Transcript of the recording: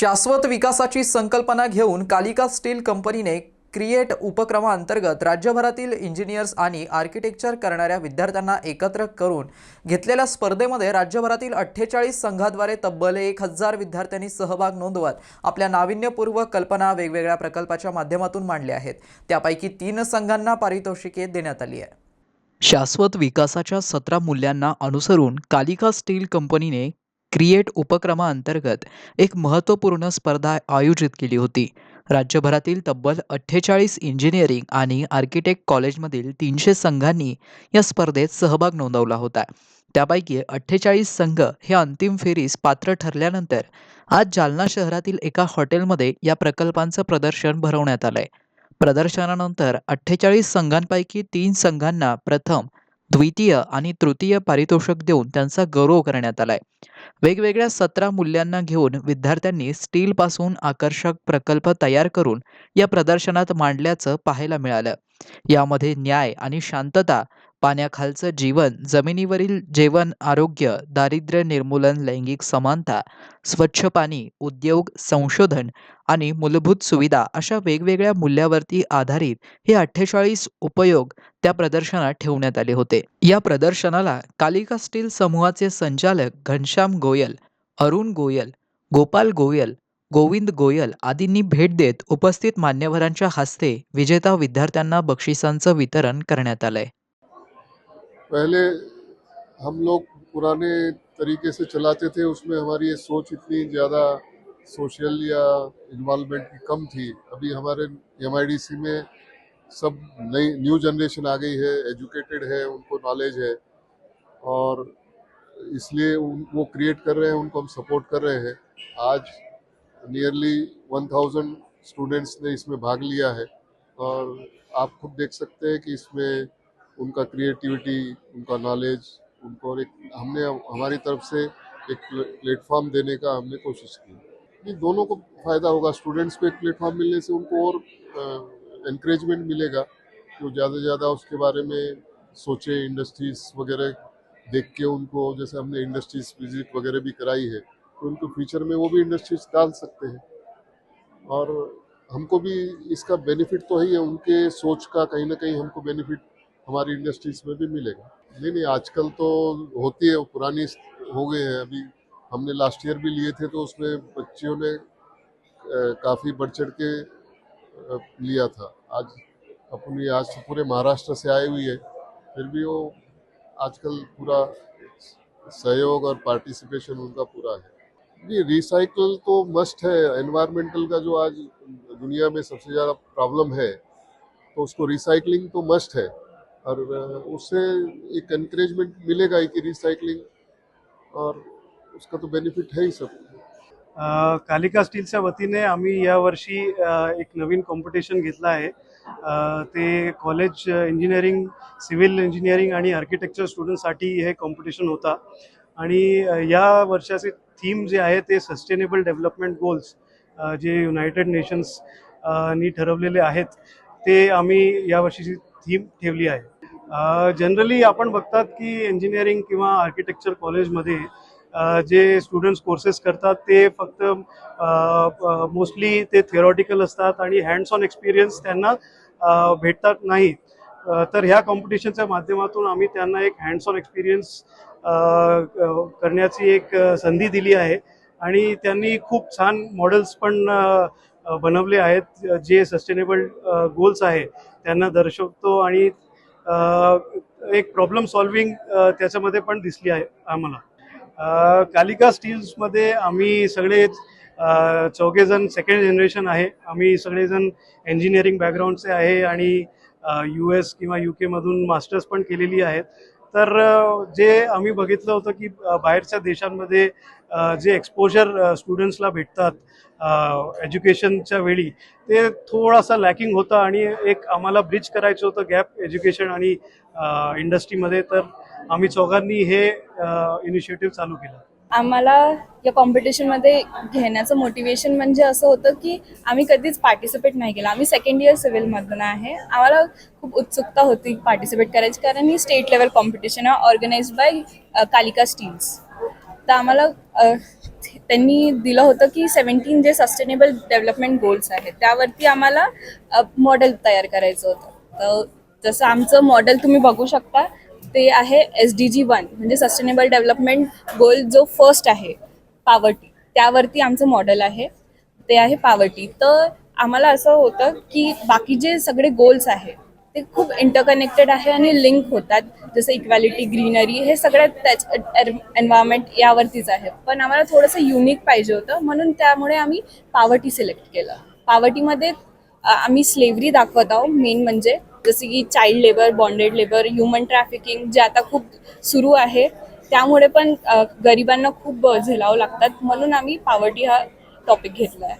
शाश्वत विकासाची संकल्पना घेऊन कालिका स्टील कंपनीने क्रिएट उपक्रमाअंतर्गत राज्यभरातील इंजिनियर्स आणि आर्किटेक्चर करणाऱ्या विद्यार्थ्यांना एकत्र करून घेतलेल्या स्पर्धेमध्ये राज्यभरातील अठ्ठेचाळीस संघाद्वारे तब्बल एक हजार विद्यार्थ्यांनी सहभाग नोंदवत आपल्या नाविन्यपूर्व कल्पना वेगवेगळ्या प्रकल्पाच्या माध्यमातून मांडल्या आहेत. त्यापैकी तीन संघांना पारितोषिके देण्यात आली आहे. शाश्वत विकासाच्या सतरा मूल्यांना अनुसरून कालिका स्टील कंपनीने क्रिएट उपक्रमाअंतर्गत एक महत्त्वपूर्ण स्पर्धा आयोजित केली होती. राज्यभरातील तब्बल अठ्ठेचाळीस इंजिनिअरिंग आणि आर्किटेक्ट कॉलेजमधील तीनशे संघांनी या स्पर्धेत सहभाग नोंदवला होता. त्यापैकी अठ्ठेचाळीस संघ हे अंतिम फेरीस पात्र ठरल्यानंतर आज जालना शहरातील एका हॉटेलमध्ये या प्रकल्पांचं प्रदर्शन भरवण्यात आलंय. प्रदर्शनानंतर अठ्ठेचाळीस संघांपैकी तीन संघांना प्रथम द्वितीय आणि तृतीय पारितोषिक देऊन त्यांचा गौरव करण्यात आलाय. वेगवेगळ्या सतरा मूल्यांना घेऊन विद्यार्थ्यांनी स्टीलपासून आकर्षक प्रकल्प तयार करून या प्रदर्शनात मांडल्याचं पाहायला मिळालं. यामध्ये न्याय आणि शांतता पाण्याखालचं जीवन जमिनीवरील जेवण आरोग्य दारिद्र्य निर्मूलन लैंगिक समानता स्वच्छ पाणी उद्योग संशोधन आणि मूलभूत सुविधा अशा वेगवेगळ्या मूल्यावरती आधारित हे अठ्ठेचाळीस उपयोग त्या प्रदर्शनात ठेवण्यात आले होते. या प्रदर्शनाला कालिका स्टील समूहाचे संचालक घनश्याम गोयल अरुण गोयल गोपाल गोयल गोविंद गोयल आदींनी भेट देत उपस्थित मान्यवरांच्या हस्ते विजेता विद्यार्थ्यांना बक्षिसांचं वितरण करण्यात आलंय. पहले हम लोग पुराने तरीके से चलाते थे उसमें हमारी ये सोच इतनी ज़्यादा सोशल या इन्वॉल्वमेंट की कम थी। अभी हमारे एमआईडीसी में सब नई न्यू जनरेशन आ गई है एजुकेटेड है उनको नॉलेज है। और इसलिए उन, वो क्रिएट कर रहे हैं उनको हम सपोर्ट कर रहे हैं। आज नियरली 1000 स्टूडेंट्स ने इसमें भाग लिया है। और आप खुद देख सकते हैं कि इसमें उनका क्रिएटिविटी उनका नॉलेज उनको और एक हमने, हमारी तरफ़ से एक प्लेटफॉर्म देने का हमने कोशिश की। ये दोनों को फ़ायदा होगा। स्टूडेंट्स को एक प्लेटफॉर्म मिलने से उनको और इनक्रेजमेंट मिलेगा कि वो ज़्यादा से ज़्यादा उसके बारे में सोचे इंडस्ट्रीज़ वगैरह देख के उनको, जैसे हमने इंडस्ट्रीज़ विज़िट वगैरह भी कराई है तो उनको फ्यूचर में वो भी इंडस्ट्रीज़ डाल सकते हैं। और हमको भी इसका बेनिफिट तो है ही है। उनके सोच का कहीं ना कहीं हमको बेनिफिट हमारी इंडस्ट्रीज़ में भी मिलेगा। नहीं नहीं, आजकल तो होती है पुरानी हो गए हैं। अभी हमने लास्ट ईयर भी लिए थे तो उसमें बच्चियों ने काफ़ी बढ़ चढ़ के लिया था। आज अपनी, आज तो पूरे महाराष्ट्र से आई हुई है। फिर भी वो आजकल पूरा सहयोग और पार्टिसिपेशन उनका पूरा है। ये रिसाइकल तो मस्ट है। एनवायरमेंटल का जो आज दुनिया में सबसे ज़्यादा प्रॉब्लम है तो उसको रिसाइकलिंग तो मस्ट है। और उससे एक एनकरेजमेंट मिलेगा ही कि रिसाइकलिंग और उसका तो बेनिफिट है ही सब। कालिका स्टीलच्या वतीने आम्ही यावर्षी एक नवीन कॉम्पिटिशन घेतलं आहे. ते कॉलेज इंजिनिअरिंग सिव्हिल इंजिनिअरिंग आणि आर्किटेक्चर स्टुडंटसाठी हे कॉम्पिटिशन होता. आणि या वर्षाचे थीम जे आहे ते सस्टेनेबल डेव्हलपमेंट गोल्स जे युनायटेड नेशन्स नी ठरवलेले आहेत ते आम्ही यावर्षीची थीम ठेवली आहे. जनरली आपण बघतात की इंजिनिअरिंग किंवा आर्किटेक्चर कॉलेजमध्ये जे स्टुडंट्स कोर्सेस करतात ते फक्त मोस्टली ते थिअरॉटिकल असतात आणि हँड्स ऑन एक्सपिरियन्स त्यांना भेटतात नाही. तर ह्या कॉम्पिटिशनच्या माध्यमातून आम्ही त्यांना एक हँड्स ऑन एक्सपिरियन्स करण्याची एक संधी दिली आहे. आणि त्यांनी खूप छान मॉडेल्स पण बनवले आहेत जे सस्टेनेबल गोल्स आहे त्यांना दर्शवतो आणि एक प्रॉब्लेम सॉल्विंग त्याच्यामध्ये पण दिसली आहे आम्हाला. कालिका स्टील्समध्ये आम्ही सगळे चौघेजण सेकंड जनरेशन आहे. आम्ही सगळेजण इंजिनिअरिंग बॅकग्राऊंडचे आहे आणि यू एस किंवा यू केमधून मास्टर्स पण केलेली आहेत. तर जे आम्ही बघितलं होतं की बाहेरच्या देशांमध्ये जे एक्सपोजर स्टुडंट्सला भेटतात एज्युकेशनच्या वेळी ते थोडासा लॅकिंग होतं आणि एक आम्हाला ब्रिज करायचं होतं गॅप एज्युकेशन आणि इंडस्ट्रीमध्ये तर आम्ही चौघांनी हे इनिशिएटिव्ह चालू केलं. आम्हाला या कॉम्पिटिशनमध्ये घेण्याचं मोटिवेशन म्हणजे असं होतं की आम्ही कधीच पार्टिसिपेट नाही केलं. आम्ही सेकंड इयर सिव्हिलमधून आहे. आम्हाला खूप उत्सुकता होती पार्टिसिपेट करायची कारण ही स्टेट लेवल कॉम्पिटिशन आहे ऑर्गनाइज बाय कालिका स्टील्स तर आम्हाला त्यांनी दिलं होतं की सेवन्टीन जे सस्टेनेबल डेव्हलपमेंट गोल्स आहेत त्यावरती आम्हाला मॉडेल तयार करायचं होतं. तर जसं आमचं मॉडेल तुम्ही बघू शकता ते आहे एस डी जी वन म्हणजे सस्टेनेबल डेव्हलपमेंट गोल जो फर्स्ट आहे पावर्टी त्यावरती आमचं मॉडेल आहे. ते आहे पावर्टी तर आम्हाला असं होतं की बाकी जे सगळे गोल्स आहे ते खूप इंटरकनेक्टेड आहे आणि लिंक होतात. जसं इक्वॅलिटी ग्रीनरी हे सगळ्यात त्याच एन्व्हायरमेंट यावरतीच आहे. पण आम्हाला थोडंसं युनिक पाहिजे होतं. म्हणून त्यामुळे आम्ही पावर्टी सिलेक्ट केलं. पावर्टीमध्ये आम्ही स्लेवरी दाखवत आहोत. मेन म्हणजे जसे की child labour bonded labour human trafficking जे आता खूप सुरू आहे त्यामुळे पण गरिबांना खूप झेलावं लागतात. म्हणून आम्ही पावर्टी हा टॉपिक घेतला आहे